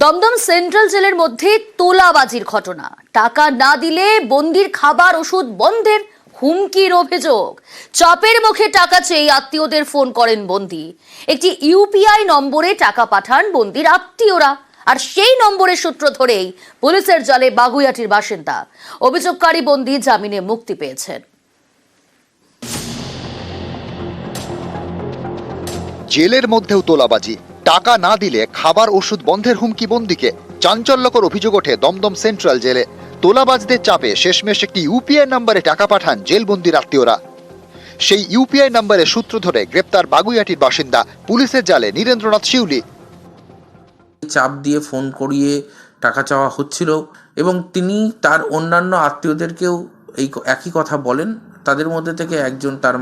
Dumdum central জেলের মধ্যে তোলাবাজির ঘটনা। টাকা না দিলে বন্দির খাবার ওষুধ বন্ধের হুমকির অভিযোগ। চাপের মুখে টাকা চেয়ে আত্মীয়দের ফোন করেন বন্দি। একটি ইউপিআই নম্বরে টাকা পাঠান বন্দির আত্মীয়রা, আর সেই নম্বরের সূত্র ধরেই পুলিশের জালে বাগুইয়াটির বাসিন্দা। অভিযোগকারী বন্দি জামিনে মুক্তি পেয়েছেন। জেলের মধ্যেও তোলাবাজি টাকা না দিলে খাবার ওষুধ বন্ধের হুমকি বন্দিকে। চাঞ্চল্যকর অভিযোগ ওঠে দমদম সেন্ট্রাল জেলে। তোলাবাজদের চাপে শেষমেশ একটি ইউপিআই নম্বরে টাকা পাঠান জেলবন্দির আত্মীয়রা। সেই ইউপিআই নম্বরের সূত্র ধরে গ্রেপ্তার বাগুইয়াটির বাসিন্দা পুলিশের জালে নীরেন্দ্রনাথ শিউলি। চাপ দিয়ে ফোন করিয়ে টাকা চাওয়া হচ্ছিল এবং তিনি তার অন্যান্য আত্মীয়দেরকেও এই একই কথা বলেন। তাদের মধ্যে থেকে একজন তার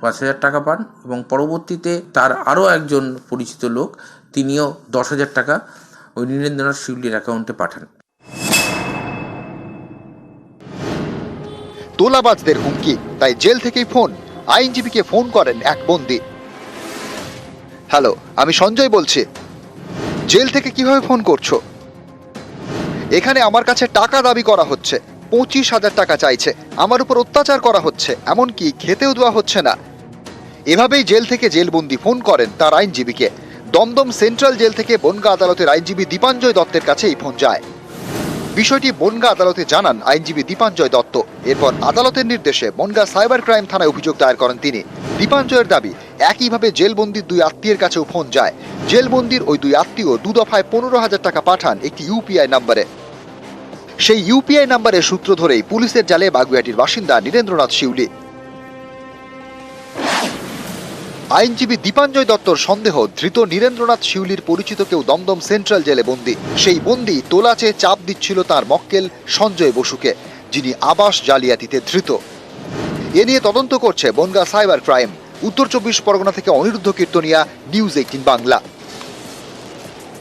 পাঁচ হাজার টাকা পান এবং পরবর্তীতে তার আরও একজন পরিচিত লোক, তিনিও দশ হাজার টাকা ওই নীরেন্দ্রনাথ শিউলির অ্যাকাউন্টে পাঠান। তোলাবাজদের হুমকি, তাই জেল থেকেই ফোন। আইনজীবীকে ফোন করেন এক বন্দি। হ্যালো, আমি সঞ্জয় বলছি। জেল থেকে কীভাবে ফোন করছ? এখানে আমার কাছে টাকা দাবি করা হচ্ছে। পঁচিশ হাজার টাকা চাইছে। আমার উপর অত্যাচার করা হচ্ছে, এমনকি খেতেও দেওয়া হচ্ছে না। এভাবেই জেল থেকে জেলবন্দি ফোন করেন তার আইনজীবীকে। দমদম সেন্ট্রাল জেল থেকে বনগা আদালতের আইনজীবী দীপাঞ্জয় দত্তের কাছে এই ফোন যায়। বিষয়টি বনগা আদালতে জানান আইনজীবী দীপাঞ্জয় দত্ত। এরপর আদালতের নির্দেশে বনগা সাইবার ক্রাইম থানায় অভিযোগ দায়ের করেন তিনি। দীপাঞ্জয়ের দাবি, একইভাবে জেলবন্দির দুই আত্মীয়ের কাছেও ফোন যায়। জেলবন্দির ওই দুই আত্মীয় দু দফায় পনেরো হাজার টাকা পাঠান একটি ইউপিআই নম্বরে। সেই ইউপিআই নম্বরের সূত্র ধরেই পুলিশের জালে বাগুইয়াটির বাসিন্দা নীরেন্দ্রনাথ শিউলি। আইনজীবী দীপাঞ্জয় দত্তর সন্দেহ ধৃত নীরেন্দ্রনাথ শিউলির পরিচিত কেউ দমদম সেন্ট্রাল জেলে বন্দি। সেই বন্দি তোলা চেয়ে চাপ দিচ্ছিল তার মক্কেল সঞ্জয় বসুকে, যিনি আবাস জালিয়াতিতে ধৃত। এ নিয়ে তদন্ত করছে বনগা সাইবার ক্রাইম। উত্তর চব্বিশ পরগনা থেকে অনিরুদ্ধ কীর্তনিয়া, নিউজ এইটিন বাংলা।